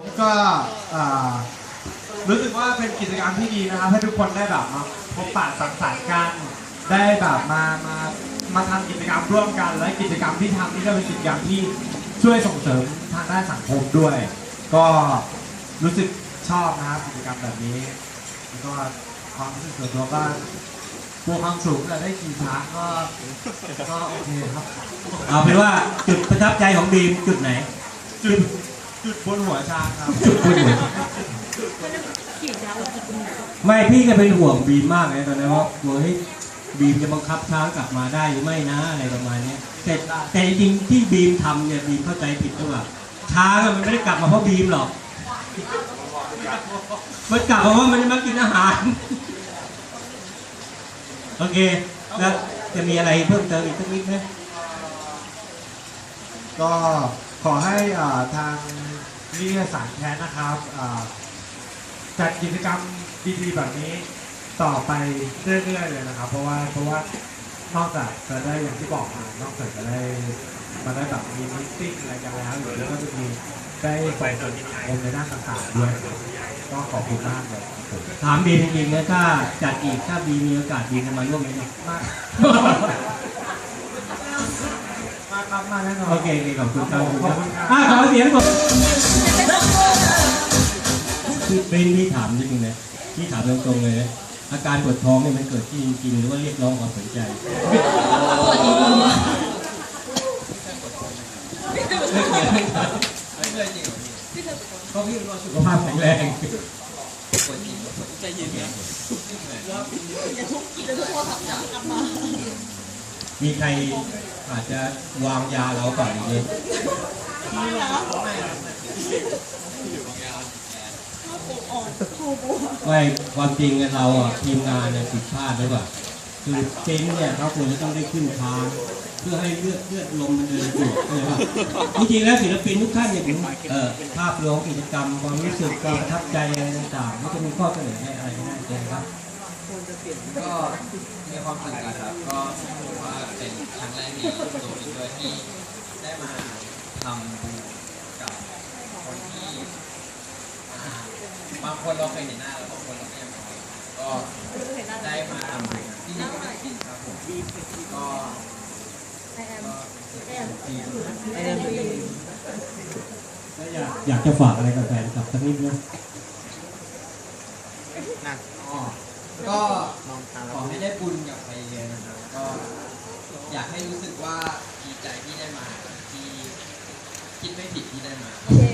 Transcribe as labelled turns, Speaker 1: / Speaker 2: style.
Speaker 1: ผมก็รู้สึกว่าเป็นกิจกรรมที่ดีนะครับ ให้ทุกคนได้แบบมาพบปะสังสรรค์กันได้แบบมามามาทำกิจกรรมร่วมกัน และกิจกรรมที่ทำนี่ก็เป็นกิจกรรมที่ช่วยส่งเสริมทางด้านสังคมด้วย ก็รู้สึกชอบนะครับกิจกรรมแบบนี้แล้วก็ความรู้สึกส่วนตัวก็ตัวความสูงแต่ได้ขี่ช้างก็ก็โอเคครับ
Speaker 2: เอาเป็นว่าจุดประทับใจของบีมจุดไหน
Speaker 1: จุด จุดบนหัวช้างครับ
Speaker 2: จุดคุณไม่พี่ก็เป็นห่วงบีมมากเลยตอนนั้นว่ากลัวให้บีมจะบังคับช้างกลับมาได้หรือไม่นะอะไรประมาณเนี้ยแต่แต่จริงๆที่บีมทำเนี่ยบีมเข้าใจผิดหรือเปล่าช้างอะมันไม่ได้กลับมาเพราะบีมหรอกมันกลับมาเพราะมันมากินอาหารโอเคแล้วจะมีอะไรเพิ่มเติมอีกสักนิดไหม
Speaker 1: ก็ ขอให้อ่าทางนิตยสารแคสนะครับอ่าจัดกิจกรรมดีๆแบบนี้ต่อไปเรื่อยๆเลยนะครับ เพราะว่าเพราะว่านอกจากจะได้อย่างที่บอกมานอกจากจะได้มาได้แบบมีมิตติ้งอะไรกันแล้วหรือก็จะมีได้ไปส่วนองในด้านต่างๆด้วยก็ขอบคุณมากเลยครับผม
Speaker 2: ถามบีมจริงๆนะถ้าจัดอีกถ้าบีมมีโอกาสบีมจะมาร่วมไหมเนี่ย
Speaker 1: มากมากค รับมาแน่นอน
Speaker 2: โอเคโอเคขอบคุณครับ
Speaker 1: ขอบคุณครับ
Speaker 2: อะขอเสียงปรบพี่เป็นพี่ถามนิดนึงนะพี่ถามตรงๆเลยนะอาการปวดท้องเนี่ยมันเกิดที่จริงๆหรือว่าเรียกร้องความสนใจเพราะพี่เป็นคนสุขภาพแข็งแรงมีใคร อาจจะวางยาเราก่อนอย่างนี้ไม่ความจริงเนี่ยเราอะทีมงานเนี่ยผิดพลาดหรือเปล่าคือเต็นท์เนี่ยเขาควรจะต้องได้ขึ้นทางเพื่อให้เลือดเลือดลมมันเดินสะดวกใช่ไหมครับจริงๆแล้วศิลปินทุกท่านเนี่ยผมเอ่อภาพรวมของกิจกรรมความรู้สึกความประทับใจอะไรต่างๆมันจะมีข้อเสนอให้อะไรก็ได้เลยครับ
Speaker 3: ก็มีความสุขนะครับ ก็ถือว่าเป็นครั้งแรกในตัวเองด้วยที่ได้มาทำบุญกับคนที่บางคนเราเคยเห็นหน้าแล้วบางคนเราก็ยังไม่เคยก็ได้มาทำบุญที่นี่ก็เป็นจริงครับผมก็ก็
Speaker 2: อยากจะฝากอะไรกับแฟนคลับสักนิดนึงนะ
Speaker 3: อ๋อ ก็ขอให้ได้บุญกับไปเยอะนะครับก็อยากให้รู้สึกว่าดีใจที่ได้มาที่คิดไม่ผิดที่ได้มา
Speaker 4: เย้